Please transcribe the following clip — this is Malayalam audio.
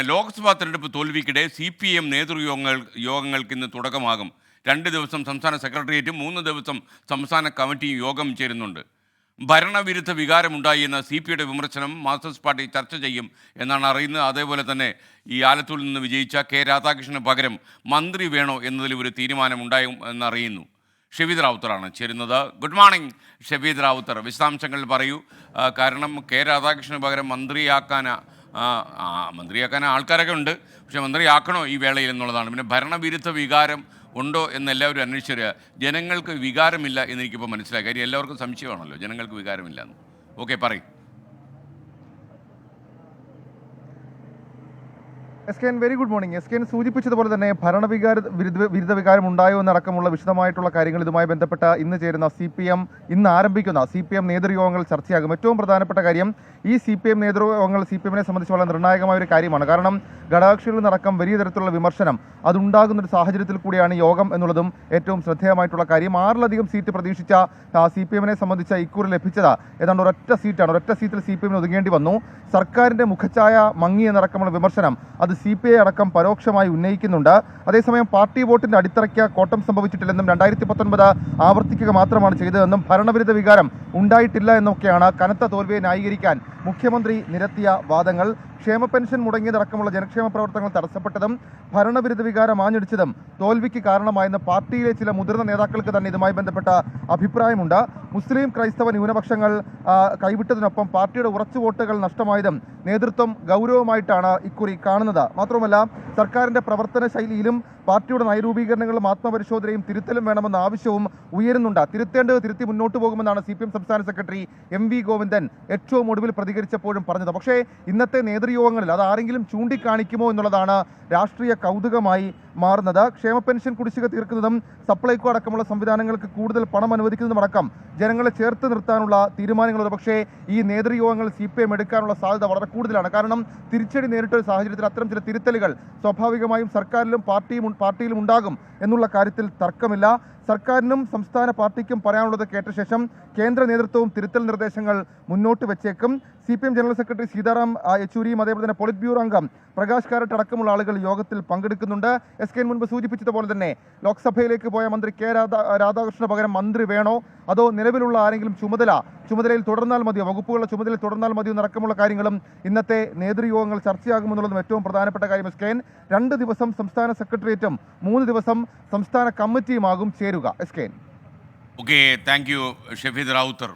ലോക്സഭാ തെരഞ്ഞെടുപ്പ് തോൽവിക്കിടെ സി പി എം നേതൃയോഗങ്ങൾ യോഗങ്ങൾക്ക് ഇന്ന് തുടക്കമാകും. രണ്ട് ദിവസം സംസ്ഥാന സെക്രട്ടേറിയറ്റും മൂന്ന് ദിവസം സംസ്ഥാന കമ്മിറ്റിയും യോഗം ചേരുന്നുണ്ട്. ഭരണവിരുദ്ധ വികാരമുണ്ടായി എന്ന സി പിയുടെ വിമർശനം മാർക്സിസ്റ്റ് പാർട്ടി ചർച്ച ചെയ്യും എന്നാണ് അറിയുന്നത്. അതേപോലെ തന്നെ ഈ ആലത്തൂരിൽ നിന്ന് വിജയിച്ച കെ രാധാകൃഷ്ണന് പകരം മന്ത്രി വേണോ എന്നതിൽ ഒരു തീരുമാനമുണ്ടായും എന്നറിയുന്നു. ഷെബീദ് റാവുത്തറാണ് ചേരുന്നത്. ഗുഡ് മോർണിംഗ് ഷെബീദ് റാവുത്തർ വിശദാംശങ്ങൾ പറയൂ. കാരണം കെ രാധാകൃഷ്ണന് പകരം ആ, മന്ത്രിയാക്കാൻ ആൾക്കാരൊക്കെ ഉണ്ട്. പക്ഷേ മന്ത്രിയാക്കണോ ഈ വേളയിൽ എന്നുള്ളതാണ്. പിന്നെ ഭരണവിരുദ്ധ വികാരം ഉണ്ടോ എന്ന് എല്ലാവരും അന്വേഷിച്ചറിയുക ജനങ്ങൾക്ക് വികാരമില്ല എന്നെനിക്കിപ്പോൾ മനസ്സിലായി. കാര്യം എല്ലാവർക്കും സംശയമാണല്ലോ. ജനങ്ങൾക്ക് വികാരമില്ല എന്ന്. ഓക്കെ പറയും. S K N very good morning S K N സൂചിപ്പിച്ചതുപോലെ തന്നെ ഭരണവികാര വിരുദ്ധ വിരുദ്ധ വികാരം ഉണ്ടായോ എന്നടക്കമുള്ള വിശദമായിട്ടുള്ള കാര്യങ്ങൾ ഇതുമായി ബന്ധപ്പെട്ട ഇന്ന് ചേരുന്ന സി പി എം ഇന്ന് ആരംഭിക്കുന്ന സി പി എം നേതൃയോഗങ്ങൾ ചർച്ചയാകും. ഏറ്റവും പ്രധാനപ്പെട്ട കാര്യം ഈ സി പി എം നേതൃയോഗങ്ങൾ സി പി എമ്മിനെ സംബന്ധിച്ച് വളരെ നിർണായകമായ ഒരു കാര്യമാണ്. കാരണം ഘടകകക്ഷികളിൽ നിന്നടക്കം വലിയ തരത്തിലുള്ള വിമർശനം അതുണ്ടാകുന്ന ഒരു സാഹചര്യത്തിൽ കൂടിയാണ് യോഗം എന്നുള്ളതും ഏറ്റവും ശ്രദ്ധേയമായിട്ടുള്ള കാര്യം. ആറിലധികം സീറ്റ് പ്രതീക്ഷിച്ച സി പി എമ്മിനെ സംബന്ധിച്ച ഇക്കുറി ലഭിച്ചത്. ഏതാണ്ട് ഒരൊറ്റ സീറ്റാണ്. ഒരൊറ്റ സീറ്റിൽ സി പി എമ്മിന് ഒതുങ്ങേണ്ടി വന്നു. സർക്കാരിന്റെ മുഖച്ഛായ മങ്ങി എന്നടക്കമുള്ള വിമർശനം അത് സി പി ഐ അടക്കം പരോക്ഷമായി ഉന്നയിക്കുന്നുണ്ട്. അതേസമയം പാർട്ടി വോട്ടിന്റെ അടിത്തറയ്ക്ക് കോട്ടം സംഭവിച്ചിട്ടില്ലെന്നും രണ്ടായിരത്തി പത്തൊൻപത് ആവർത്തിക്കുക മാത്രമാണ് ചെയ്തതെന്നും ഭരണവിരുദ്ധ വികാരം ഉണ്ടായിട്ടില്ല എന്നൊക്കെയാണ് കനത്ത തോൽവിയെ ന്യായീകരിക്കാൻ മുഖ്യമന്ത്രി നിരത്തിയ വാദങ്ങൾ ക്ഷേമ പെൻഷൻ മുടങ്ങിയതടക്കമുള്ള ജനക്ഷേമ പ്രവർത്തനങ്ങൾ തടസ്സപ്പെട്ടതും ഭരണവിരുദ്ധ വികാരം ആഞ്ഞടിച്ചതും തോൽവിക്ക് കാരണമായെന്ന് പാർട്ടിയിലെ ചില മുതിർന്ന നേതാക്കൾക്ക് തന്നെ ഇതുമായി ബന്ധപ്പെട്ട അഭിപ്രായമുണ്ട്. മുസ്ലിം ക്രൈസ്തവ ന്യൂനപക്ഷങ്ങൾ കൈവിട്ടതിനൊപ്പം പാർട്ടിയുടെ ഉറച്ചു വോട്ടുകൾ നഷ്ടമായതും നേതൃത്വം ഗൗരവമായിട്ടാണ് ഇക്കുറി കാണുന്നത്. മാത്രമല്ല സർക്കാരിന്റെ പ്രവർത്തന ശൈലിയിലും പാർട്ടിയുടെ നയരൂപീകരണങ്ങളും ആത്മപരിശോധനയും തിരുത്തലും വേണമെന്ന ആവശ്യവും ഉയരുന്നുണ്ട്. തിരുത്തേണ്ടത് തിരുത്തി മുന്നോട്ട് പോകുമെന്നാണ് സി സംസ്ഥാന സെക്രട്ടറി എം വി ഗോവിന്ദൻ ഏറ്റവും ഒടുവിൽ പ്രതികരിച്ചപ്പോഴും പറഞ്ഞത്. പക്ഷേ ഇന്നത്തെ നേതൃയോഗങ്ങളിൽ അത് ആരെങ്കിലും ചൂണ്ടിക്കാണിക്കുമോ എന്നുള്ളതാണ് രാഷ്ട്രീയ കൗതുകമായി മാറുന്നത്. ക്ഷേമ പെൻഷൻ കുടിശ്ശിക തീർക്കുന്നതും സപ്ലൈകോ അടക്കമുള്ള സംവിധാനങ്ങൾക്ക് കൂടുതൽ പണം അനുവദിക്കുന്നതും അടക്കം ജനങ്ങളെ ചേർത്ത് നിർത്താനുള്ള തീരുമാനങ്ങൾ പക്ഷേ ഈ നേതൃയോഗങ്ങൾ സി പി എം എടുക്കാനുള്ള സാധ്യത വളരെ കൂടുതലാണ്. കാരണം തിരിച്ചടി നേരിട്ട ഒരു സാഹചര്യത്തിൽ അത്തരം ചില തിരുത്തലുകൾ സ്വാഭാവികമായും സർക്കാരിലും പാർട്ടിയും പാർട്ടിയിലും ഉണ്ടാകും എന്നുള്ള കാര്യത്തിൽ തർക്കമില്ല. സർക്കാരിനും സംസ്ഥാന പാർട്ടിക്കും പറയാനുള്ളത് കേട്ട ശേഷം കേന്ദ്ര നേതൃത്വവും തിരുത്തൽ നിർദ്ദേശങ്ങൾ മുന്നോട്ട് വെച്ചേക്കും. C P M general secretary Sitaram യെച്ചൂരിയും അതേപോലെ തന്നെ പൊളിറ്റ് ബ്യൂറോ അംഗം പ്രകാശ് കാരട്ട് അടക്കമുള്ള ആളുകൾ യോഗത്തിൽ പങ്കെടുക്കുന്നുണ്ട്. എസ് കെ മുൻപ് സൂചിപ്പിച്ചതുപോലെ തന്നെ ലോക്സഭയിലേക്ക് പോയ മന്ത്രി കെ രാധാ രാധാകൃഷ്ണ പകരം മന്ത്രി വേണോ? അതോ നിലവിലുള്ള ആരെങ്കിലും ചുമതല ചുമതലയിൽ തുടർന്നാൽ മതിയോ? വകുപ്പുകളുടെ ചുമതലയിൽ തുടർന്നാൽ മതിയോ? എന്നടക്കമുള്ള കാര്യങ്ങളും ഇന്നത്തെ നേതൃയോഗങ്ങൾ ചർച്ചയാകുമെന്നുള്ളതും ഏറ്റവും പ്രധാനപ്പെട്ട കാര്യം എസ് രണ്ട് ദിവസം സംസ്ഥാന സെക്രട്ടേറിയറ്റും മൂന്ന് ദിവസം സംസ്ഥാന കമ്മിറ്റിയുമാകും ചേരുക S K N. Okay thank you Shefeed Rawther